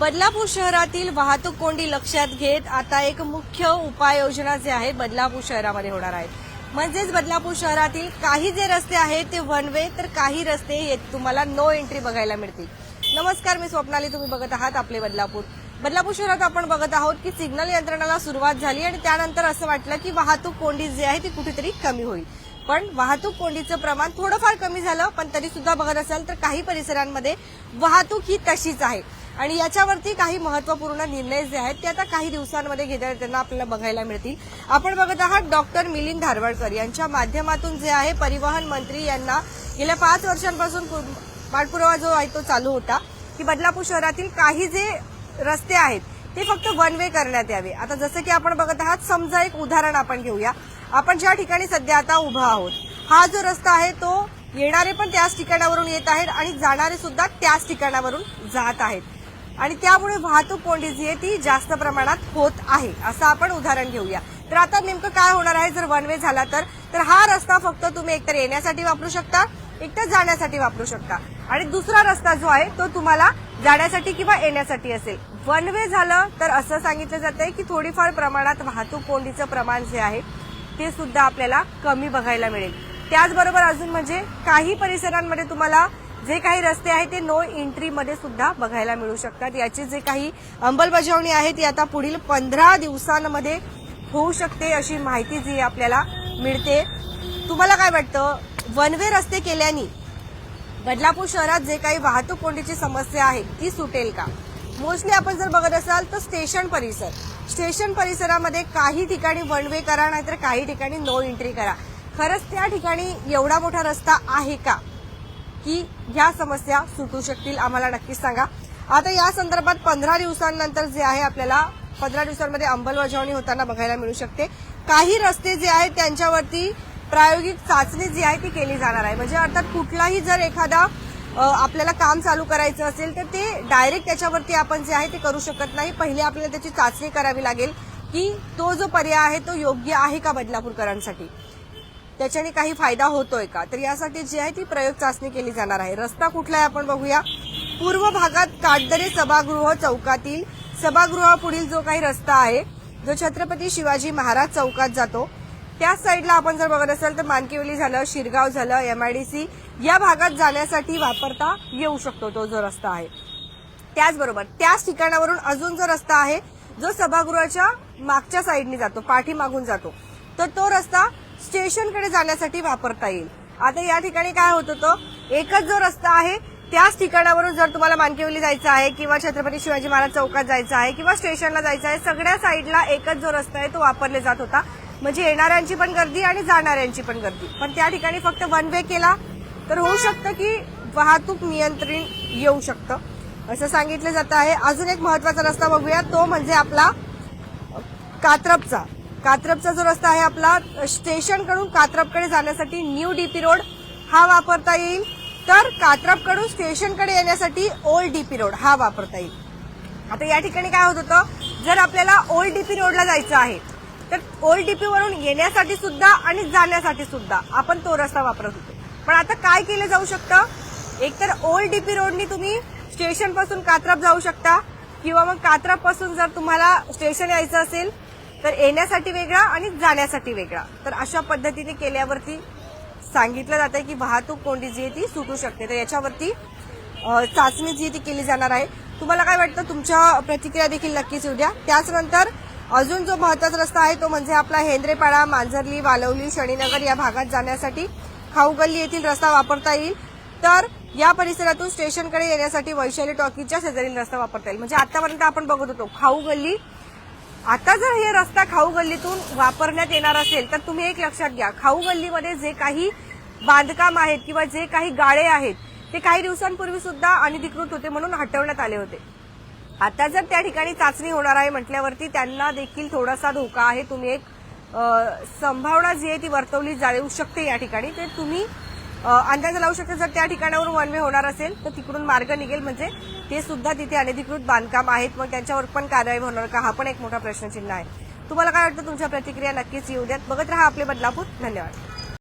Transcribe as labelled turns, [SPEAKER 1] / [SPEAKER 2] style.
[SPEAKER 1] बदलापूर शहरातील वाहतूक कोंडी लक्षात घेत आता एक मुख्य उपाययोजना जे आहे बदलापूर शहरामध्ये होणार आहे. म्हणजेच बदलापूर शहरातील काही जे रस्ते आहेत ते वन वे तर काही रस्ते तुम्हाला नो एंट्री बघायला मिळतील. नमस्कार मी स्वप्नाली. तुम्ही बघत आहात आपले बदलापूर. बदलापूर शहरात आपण बघत आहोत की सिग्नल यंत्रणाला सुरुवात झाली आणि त्यानंतर असं वाटलं की वाहतूक कोंडी जी आहे ती कुठेतरी कमी होईल. पण वाहतूक कोंडीचं प्रमाण थोडंफार कमी झालं पण तरी सुद्धा बघत असाल तर काही परिसरांमध्ये वाहतूक ही तशीच आहे. आणि याच्यावरती काही महत्त्वपूर्ण निर्णय जे आहेत ते आता काही दिवसांमध्ये घेता त्यांना आपल्याला बघायला मिळतील. आपण बघत आहात डॉक्टर मिलिंद धारवाडकर यांच्या माध्यमातून जे आहे परिवहन मंत्री यांना गेल्या पाच वर्षांपासून पु- पाठपुरावा जो आहे तो चालू होता की बदलापूर शहरातील काही जे रस्ते आहेत ते फक्त वन वे करण्यात यावे. आता जसं की आपण बघत आहात समजा एक उदाहरण आपण घेऊया. आपण ज्या ठिकाणी सध्या आता उभा आहोत हा जो रस्ता आहे तो येणारे पण त्याच ठिकाणावरून येत आहेत आणि जाणारे सुद्धा त्याच ठिकाणावरून जात आहेत. आणि त्यामुळे वाहतूक कोंडी जी आहे ती जास्त प्रमाणात होत आहे असं आपण उदाहरण घेऊया. तर आता नेमकं काय होणार आहे? जर वन वे झाला तर तर हा रस्ता फक्त तुम्ही एकतर येण्यासाठी वापरू शकता एकतर जाण्यासाठी वापरू शकता. आणि दुसरा रस्ता जो आहे तो तुम्हाला जाण्यासाठी किंवा येण्यासाठी असेल. वन वे झालं तर असं सांगितलं जातंय की थोडीफार प्रमाणात वाहतूक कोंडीचं प्रमाण जे आहे ते सुद्धा आपल्याला कमी बघायला मिळेल. त्याचबरोबर अजून म्हणजे काही परिसरांमध्ये तुम्हाला जे काही रस्ते आहेत ते नो एंट्रीमध्ये सुद्धा बघायला मिळू शकतात. याची जे काही अंमलबजावणी आहे ती आता पुढील पंधरा दिवसांमध्ये होऊ शकते अशी माहिती जी आपल्याला मिळते. तुम्हाला काय वाटतं? वन वे रस्ते केल्याने बदलापूर शहरात जे काही वाहतूक कोंडीची समस्या आहे ती सुटेल का? मोस्टली आपण जर बघत असाल तर स्टेशन परिसर. स्टेशन परिसरामध्ये काही ठिकाणी वन वे करा नाहीतर काही ठिकाणी नो एंट्री करा. खरंच त्या ठिकाणी एवढा मोठा रस्ता आहे का? की ह्या समस्या सुटू शकतील आम्हाला नक्कीच सांगा. आता या संदर्भात पंधरा दिवसांनंतर जे आहे आपल्याला पंधरा दिवसांमध्ये अंमलबजावणी होताना बघायला मिळू शकते. काही रस्ते जे आहेत त्यांच्यावरती प्रायोगिक चाचणी जी आहे ती केली जाणार आहे. म्हणजे अर्थात कुठलाही जर एखादा आपल्याला काम चालू करायचं असेल तर ते डायरेक्ट त्याच्यावरती आपण जे आहे ते करू शकत नाही. पहिले आपल्याला त्याची चाचणी करावी लागेल की तो जो पर्याय आहे तो योग्य आहे का बदलापूरकरांसाठी? त्याच्याने काही फायदा होतोय का? तर यासाठी जी आहे ती प्रयोग चाचणी केली जाणार आहे. रस्ता कुठला आहे आपण बघूया. पूर्व भागात काटदरे सभागृह चौकातील सभागृहापुढील जो काही रस्ता आहे जो छत्रपती शिवाजी महाराज चौकात जातो. त्याच साईडला आपण जर बघत असाल तर मानकिवली झालं शिरगाव झालं एमआयडीसी या भागात जाण्यासाठी वापरता येऊ शकतो तो जो रस्ता आहे. त्याचबरोबर त्याच ठिकाणावरून अजून जो रस्ता आहे जो सभागृहाच्या मागच्या साईडने जातो पाठीमागून जातो. तर तो रस्ता स्टेशनकडे जाण्यासाठी वापरता येईल. आता या ठिकाणी काय होत होतं? एकच जो रस्ता आहे त्याच ठिकाणावरून जर तुम्हाला मानकेवली जायचं आहे किंवा छत्रपती शिवाजी महाराज चौकात जायचं आहे किंवा स्टेशनला जायचं आहे सगळ्या साईडला एकच जो रस्ता आहे तो वापरले जात होता. म्हणजे येणाऱ्यांची पण गर्दी आणि जाणाऱ्यांची पण गर्दी. पण त्या ठिकाणी फक्त वन वे केला तर होऊ शकतं की वाहतूक नियंत्रण येऊ शकतं. असं सांगितलं जात आहे. अजून एक महत्त्वाचा रस्ता बघूया तो म्हणजे आपला कात्रपचा. कात्रपचा जो रस्ता आहे आपला स्टेशनकडून कात्रपकडे जाण्यासाठी न्यू डीपी रोड हा वापरता येईल. तर कात्रपकडून स्टेशनकडे येण्यासाठी ओल्ड डीपी रोड हा वापरता येईल. आता या ठिकाणी काय होत होतं? जर आपल्याला ओल्ड डीपी रोडला जायचं आहे तर ओल्ड डीपी वरून येण्यासाठी सुद्धा आणि जाण्यासाठी सुद्धा आपण तो रस्ता वापरत होतो. पण आता काय केलं जाऊ शकतं? एकतर ओल्ड डीपी रोडनी तुम्ही स्टेशनपासून कात्रप जाऊ शकता किंवा मग कात्रपपासून जर तुम्हाला स्टेशन यायचं असेल तर येण्यासाठी वेगळा आणि जाण्यासाठी वेगळा. तर अशा पद्धतीने केल्यावरती सांगितलं जात आहे की वाहतूक कोंडी जी आहे ती सुटू शकते. तर याच्यावरती चाचणी जी आहे ती केली जाणार आहे. तुम्हाला काय वाटतं? तुमच्या प्रतिक्रिया देखील नक्कीच येऊ द्या. त्याचनंतर अजून जो महत्त्वाचा रस्ता आहे तो म्हणजे आपला हेंद्रेपाडा मांजरली वालवली शनीनगर या भागात जाण्यासाठी खाऊगल्ली येथील रस्ता वापरता येईल. तर या परिसरातून स्टेशनकडे येण्यासाठी वैशाली टॉकीच्या शेजारील रस्ता वापरता येईल. म्हणजे आतापर्यंत आपण बघत होतो खाऊ गल्ली आता जर हे रस्ता खाऊ गल्लीतून वापरण्यात येणार असेल तर तुम्ही एक लक्षात घ्या. खाऊ गल्लीमध्ये जे काही बांधकाम आहेत किंवा जे काही गाळे आहेत ते काही दिवसांपूर्वी सुद्धा अनधिकृत होते म्हणून हटवण्यात आले होते. आता जर त्या ठिकाणी चाचणी होणार आहे म्हटल्यावरती त्यांना देखील थोडासा धोका आहे. तुम्ही एक संभावना जी आहे ती वर्तवली जाऊ शकते या ठिकाणी. ते तुम्ही अंदाज लावू शकता जर त्या ठिकाणावरून वन वे होणार असेल तर तिकडून मार्ग निघेल. म्हणजे ते सुद्धा तिथे अनधिकृत बांधकाम आहेत. मग त्यांच्यावर पण कारवाई होणार का? हा पण एक मोठा प्रश्नचिन्ह आहे. तुम्हाला काय वाटतं? तुमच्या प्रतिक्रिया नक्कीच येऊ द्यात. बघत राहा आपले बदलापूर. धन्यवाद.